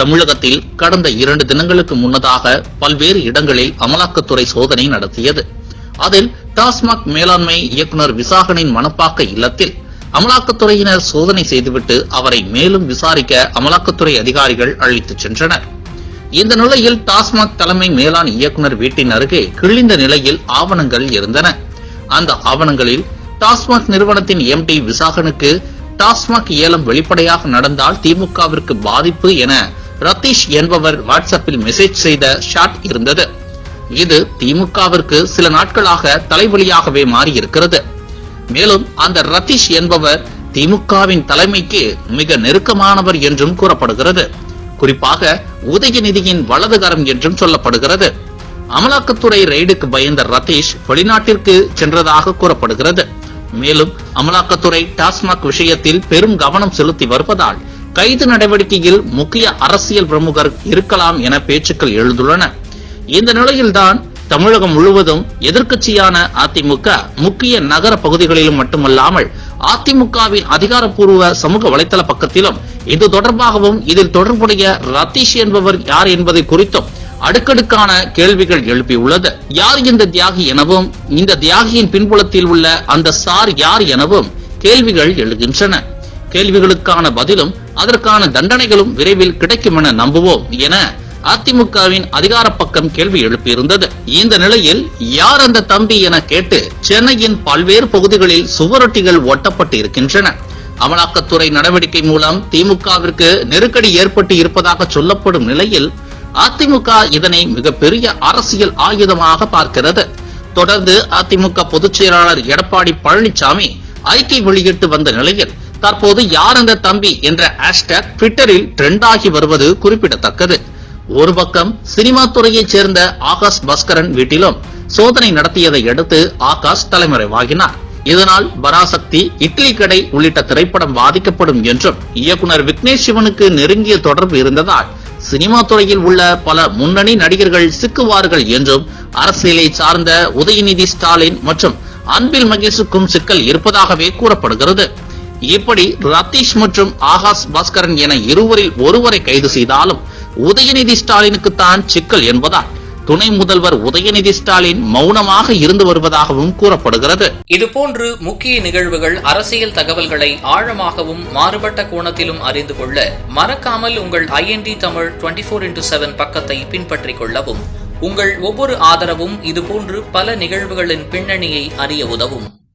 தமிழகத்தில் கடந்த இரண்டு தினங்களுக்கு முன்னதாக பல்வேறு இடங்களில் அமலாக்கத்துறை சோதனை நடத்தியது. அதில் டாஸ்மாக் மேலாண்மை இயக்குனர் விசாகனின் மணப்பாக்க இல்லத்தில் அமலாக்கத்துறையினர் சோதனை செய்துவிட்டு அவரை மேலும் விசாரிக்க அமலாக்கத்துறை அதிகாரிகள் அழைத்துச் சென்றனர். இந்த நிலையில் டாஸ்மாக் தலைமை மேலாண் இயக்குனர் வீட்டின் அருகே கிழிந்த நிலையில் ஆவணங்கள் இருந்தன. அந்த ஆவணங்களில் டாஸ்மாக் நிறுவனத்தின் எம்டி விசாகனுக்கு டாஸ்மாக் ஏலம் வெளிப்படையாக நடந்தால் திமுகவிற்கு பாதிப்பு என ரத்தீஷ் என்பவர் வாட்ஸ்அப்பில் மெசேஜ் செய்த ஷாட் இருந்தது. இது திமுகவிற்கு சில நாட்களாக தலைவலியாகவே மாறியிருக்கிறது. மேலும் அந்த ரத்தீஷ் என்பவர் திமுகவின் தலைமைக்கு மிக நெருக்கமானவர் என்றும் கூறப்படுகிறது. குறிப்பாக உதயநிதியின் வலதுகரம் என்றும் சொல்லப்படுகிறது. அமலாக்கத்துறை ரெய்டுக்கு பயந்த ரதீஷ் வெளிநாட்டிற்கு சென்றதாக கூறப்படுகிறது. மேலும் அமலாக்கத்துறை டாஸ்மாக் விஷயத்தில் பெரும் கவனம் செலுத்தி வருவதால் கைது நடவடிக்கையில் முக்கிய அரசியல் பிரமுகர் இருக்கலாம் என பேச்சுக்கள் எழுந்துள்ளன. இந்த நிலையில்தான் தமிழகம் முழுவதும் எதிர்க்கட்சியான அதிமுக முக்கிய நகர பகுதிகளிலும் மட்டுமல்லாமல் அதிமுகவின் அதிகாரப்பூர்வ சமூக வலைதள பக்கத்திலும் இது தொடர்பாகவும் இதில் தொடர்புடைய ரத்தீஷ் என்பவர் யார் என்பதை குறித்தும் அடுக்கடுக்கான கேள்விகள் எழுப்பியுள்ளது. யார் இந்த தியாகி எனவும் இந்த தியாகியின் பின்புலத்தில் உள்ள அந்த சார் யார் எனவும் கேள்விகள் எழுகின்றன. கேள்விகளுக்கான பதிலும் அதற்கான தண்டனைகளும் விரைவில் கிடைக்கும் என நம்புவோம் என அதிமுகவின் அதிகார பக்கம் கேள்வி எழுப்பியிருந்தது. இந்த நிலையில் யார் அந்த தம்பி என கேட்டு சென்னையின் பல்வேறு பகுதிகளில் சுவரொட்டிகள் ஒட்டப்பட்டு இருக்கின்றன அமலாக்கத்துறை நடவடிக்கை மூலம் திமுகவிற்கு நெருக்கடி ஏற்பட்டு இருப்பதாக சொல்லப்படும் நிலையில் அதிமுக இதனை மிகப்பெரிய அரசியல் ஆயுதமாக பார்க்கிறது. தொடர்ந்து அதிமுக பொதுச் செயலாளர் எடப்பாடி பழனிசாமி அறிக்கை வெளியிட்டு வந்த நிலையில் தற்போது யார் அந்த தம்பி என்ற ஹேஷ்டேக் ட்விட்டரில் ட்ரெண்ட் ஆகி வருவது குறிப்பிடத்தக்கது. ஒரு பக்கம் சினிமா துறையைச் சேர்ந்த ஆகாஷ் பாஸ்கரன் வீட்டிலும் சோதனை நடத்தியதை அடுத்து ஆகாஷ் தலைமறைவாகினார். இதனால் பராசக்தி இட்லி கடை உள்ளிட்ட திரைப்படம் பாதிக்கப்படும் என்றும் இயக்குனர் விக்னேஷ் சிவனுக்கு நெருங்கிய தொடர்பு இருந்ததால் சினிமா துறையில் உள்ள பல முன்னணி நடிகர்கள் சிக்குவார்கள் என்றும் அரசியலை சார்ந்த உதயநிதி ஸ்டாலின் மற்றும் அன்பில் மகேஷுக்கும் சிக்கல் இருப்பதாகவே கூறப்படுகிறது. இப்படி ரத்தீஷ் மற்றும் ஆகாஷ் பாஸ்கரன் என இருவரில் ஒருவரை கைது செய்தாலும் உதயநிதி ஸ்டாலினுக்கு தான் சிக்கல் என்பதால் துணை முதல்வர் உதயநிதி ஸ்டாலின் மௌனமாக இருந்து வருவதாகவும் கூறப்படுகிறது. இதுபோன்று முக்கிய நிகழ்வுகள் அரசியல் தகவல்களை ஆழமாகவும் மாறுபட்ட கோணத்திலும் அறிந்து கொள்ள மறக்காமல் உங்கள் IND Tamil twenty four into seven பக்கத்தை பின்பற்றிக் கொள்ளவும். உங்கள் ஒவ்வொரு ஆதரவும் இதுபோன்று பல நிகழ்வுகளின் பின்னணியை அறிய உதவும்.